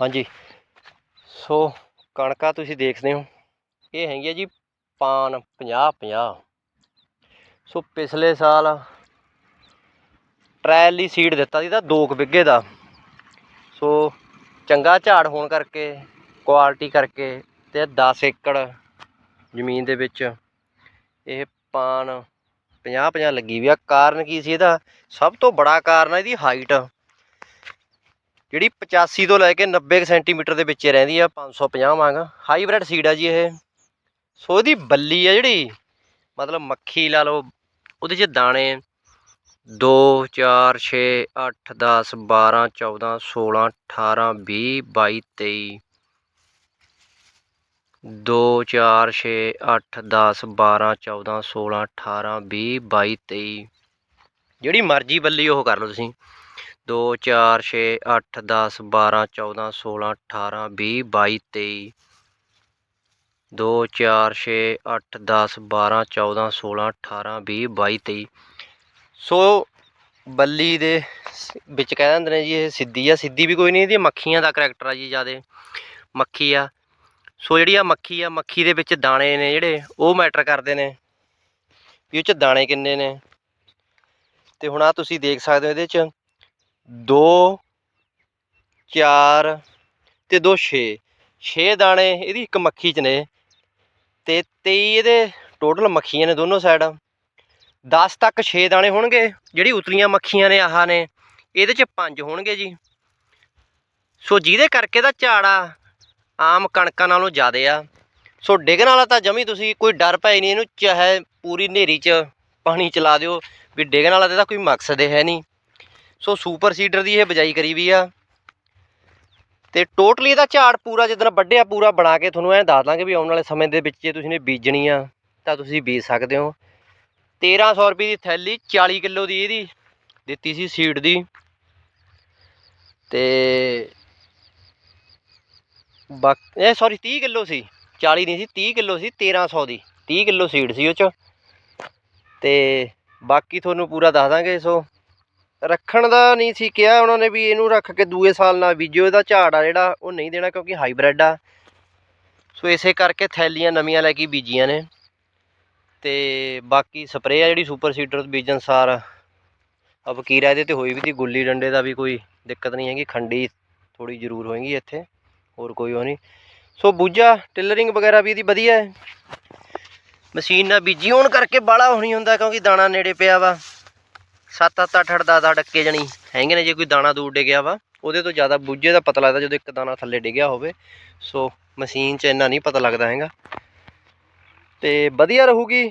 ਹਾਂਜੀ। ਸੋ ਕਣਕਾਂ ਤੁਸੀਂ ਦੇਖਦੇ ਹੋ। ਇਹ ਹੈਗੀ ਹੈ ਜੀ ਪਾਨ 50 50 ਸੋ ਪਿਛਲੇ ਸਾਲ ਟ੍ਰਾਇਲ ਦੀ ਸੀਡ ਦਿੱਤਾ ਸੀ ਤਾਂ 2 ਬਿੱਗੇ ਦਾ। ਸੋ ਚੰਗਾ ਝਾੜ ਹੋਣ ਕਰਕੇ ਕੁਆਲਿਟੀ ਕਰਕੇ ਤੇ 10 ਏਕੜ ਜ਼ਮੀਨ ਦੇ ਵਿੱਚ ਇਹ ਪਾਨ 50 50 ਲੱਗੀ ਵੀ ਆ। ਕਾਰਨ ਕੀ ਸੀ ਇਹਦਾ? ਸਭ ਤੋਂ ਬੜਾ ਕਾਰਨ ਆ ਇਹਦੀ ਹਾਈਟ ਜਿਹੜੀ 85 ਤੋਂ ਲੈ ਕੇ 90 ਕੁ ਸੈਂਟੀਮੀਟਰ ਦੇ ਵਿੱਚ ਰਹਿੰਦੀ ਆ 550 ਵਾਂਗ। ਹਾਈਬ੍ਰਿਡ ਸੀਡ ਆ ਜੀ ਇਹ। ਸੋ ਇਹਦੀ ਬੱਲੀ ਆ ਜਿਹੜੀ, ਮਤਲਬ ਮੱਖੀ ਲਾ ਲਓ, ਉਹਦੇ 'ਚ ਦਾਣੇ 2 4 6 8 10 12 14 16 18 20 22 23 2 4 6 8 10 12 14 16 18 20 22 23 ਜਿਹੜੀ ਮਰਜ਼ੀ ਬੱਲੀ ਉਹ ਕਰ ਲਓ ਤੁਸੀਂ। 2 4 6 8 10 12 14 16 18 20 22 23 2 4 6 8 10 12 14 16 18 20 22 23 ਸੋ ਬੱਲੀ ਦੇ ਵਿੱਚ ਕਹਿ ਦਿੰਦੇ ਨੇ ਜੀ ਇਹ ਸਿੱਧੀ ਆ। ਸਿੱਧੀ ਵੀ ਕੋਈ ਨਹੀਂ ਇਹਦੀ, ਮੱਖੀਆਂ ਦਾ ਕਰੈਕਟਰ ਆ ਜੀ ਜਿਆਦੇ। ਮੱਖੀ ਆ। ਸੋ ਜਿਹੜੀ ਆ ਮੱਖੀ ਆ, ਮੱਖੀ ਦੇ ਵਿੱਚ ਦਾਣੇ ਨੇ ਜਿਹੜੇ, ਉਹ ਮੈਟਰ ਕਰਦੇ ਨੇ। ਵੀ ਉਹ ਚ ਦਾਣੇ ਕਿੰਨੇ ਨੇ। ਤੇ ਹੁਣ ਆ ਤੁਸੀਂ ਦੇਖ ਸਕਦੇ ਹੋ ਇਹਦੇ ਚ ਦੋ, ਚਾਰ ਅਤੇ ਦੋ ਛੇ। ਛੇ ਦਾਣੇ ਇਹਦੀ ਇੱਕ ਮੱਖੀ ਚ ਨੇ ਅਤੇ ਤੇਈ ਇਹਦੇ ਟੋਟਲ ਮੱਖੀਆਂ ਨੇ ਦੋਨੋਂ ਸਾਈਡ 10 ਤੱਕ 6 ਦਾਣੇ ਹੋਣਗੇ, ਜਿਹੜੀ ਉਤਲੀਆਂ ਮੱਖੀਆਂ ਨੇ ਆਹ ਨੇ, ਇਹਦੇ ਚ 5 ਹੋਣਗੇ ਜੀ। ਸੋ ਜਿਹਦੇ ਕਰਕੇ ਦਾ ਝਾੜਾ ਆਮ ਕਣਕਾਂ ਨਾਲੋਂ ਜ਼ਿਆਦਾ ਆ। ਸੋ ਡਿੱਗਣ ਵਾਲਾ ਤਾਂ ਜਮੀ ਤੁਸੀਂ ਕੋਈ ਡਰ ਪੈ ਨਹੀਂ, ਇਹਨੂੰ ਚਾਹੇ ਪੂਰੀ ਹਨੇਰੀ 'ਚ ਪਾਣੀ ਚਲਾ ਦਿਓ, ਵੀ ਡਿੱਗਣ ਵਾਲਾ ਤੇ ਤਾਂ ਕੋਈ ਮਕਸਦ ਹੈ ਨਹੀਂ। ਸੋ ਸੁਪਰ ਸੀਡਰ ਦੀ ਇਹ ਬਜਾਈ ਕਰੀ ਵੀ ਆ। ਤੇ ਟੋਟਲੀ ਇਹਦਾ ਝਾੜ ਪੂਰਾ ਜਿੱਦਣ ਵੱਢਿਆ, ਪੂਰਾ ਬਣਾ ਕੇ ਤੁਹਾਨੂੰ ਐਂ ਦੱਸ ਦਾਂਗੇ ਵੀ ਆਉਣ ਵਾਲੇ ਸਮੇਂ ਦੇ ਵਿੱਚ ਜੇ ਤੁਸੀਂ ਨੇ ਬੀਜਣੀ ਆ, ਤਾਂ ਤੁਸੀਂ ਬੀਜ ਸਕਦੇ ਹੋ। 1300 ਰੁਪਏ ਦੀ ਥੈਲੀ 40 ਕਿਲੋ ਦੀ ਇਹਦੀ ਦਿੱਤੀ ਸੀ ਸੀਡ ਦੀ। ਤੇ ਬਾਕ, ਇਹ ਸੌਰੀ 30 ਕਿਲੋ ਸੀ 40 ਨਹੀਂ ਸੀ 30 ਕਿਲੋ ਸੀ 1300 ਦੀ 30 ਕਿਲੋ ਸੀਡ ਸੀ ਉਹ ਚ। ਤੇ ਬਾਕੀ ਤੁਹਾਨੂੰ ਪੂਰਾ ਦੱਸ ਦਾਂਗੇ, ਸੋ ਰੱਖਣ ਦਾ ਨਹੀਂ ਸੀ ਕਿਹਾ, ਉਹਨਾਂ ਨੇ ਵੀ ਇਹਨੂੰ ਰੱਖ ਕੇ ਦੂਏ ਸਾਲ ਨਾ ਬੀਜੋ ਇਹਦਾ ਝਾੜ ਆ ਜਿਹੜਾ, ਉਹ ਨਹੀਂ ਦੇਣਾ ਕਿਉਂਕਿ ਹਾਈਬ੍ਰਿਡ ਆ। ਸੋ ਇਸੇ ਕਰਕੇ ਥੈਲੀਆਂ ਨਵੀਆਂ ਲੈ ਕੇ ਬੀਜੀਆਂ ਨੇ। ਤੇ ਬਾਕੀ ਸਪਰੇਅ ਆ ਜਿਹੜੀ ਸੁਪਰ ਸੀਡਰ ਬੀਜਣ ਸਾਰ ਆ ਵਕੀਰਾ ਇਹਦੇ ਤੇ ਹੋਈ ਵੀ ਤੀ, ਗੁੱਲੀ ਡੰਡੇ ਦਾ ਵੀ ਕੋਈ ਦਿੱਕਤ ਨਹੀਂ ਹੈਗੀ, ਖੰਡੀ ਥੋੜੀ ਜ਼ਰੂਰ ਹੋਏਗੀ ਇੱਥੇ, ਹੋਰ ਕੋਈ ਉਹ ਨਹੀਂ। ਸੋ ਬੂਜਾ ਟਿਲਰਿੰਗ ਵਗੈਰਾ ਵੀ ਇਹਦੀ ਵਧੀਆ ਹੈ। ਮਸ਼ੀਨ ਨਾਲ ਬੀਜੀ ਹੋਣ ਕਰਕੇ ਬਾਲਾ ਹੋਣੀ ਹੁੰਦਾ ਕਿਉਂਕਿ ਦਾਣਾ ਨੇੜੇ ਪਿਆ ਵਾ। 7 7 8 8 10 ਡੱਕੇ ਜਣੀ ਹੈਗੇ ਨੇ, ਜੇ ਕੋਈ ਦਾਣਾ ਦੂਰ ਡਿੱਗਿਆ ਵਾ, ਉਹਦੇ ਤੋਂ ਜ਼ਿਆਦਾ ਬੂਝੇ ਦਾ ਪਤਾ ਲੱਗਦਾ ਜਦੋਂ ਇੱਕ ਦਾਣਾ ਥੱਲੇ ਡਿੱਗਿਆ ਹੋਵੇ। ਸੋ ਮਸ਼ੀਨ 'ਚ ਇੰਨਾ ਨਹੀਂ ਪਤਾ ਲੱਗਦਾ ਹੈਗਾ। ਤੇ ਵਧੀਆ ਰਹੂਗੀ।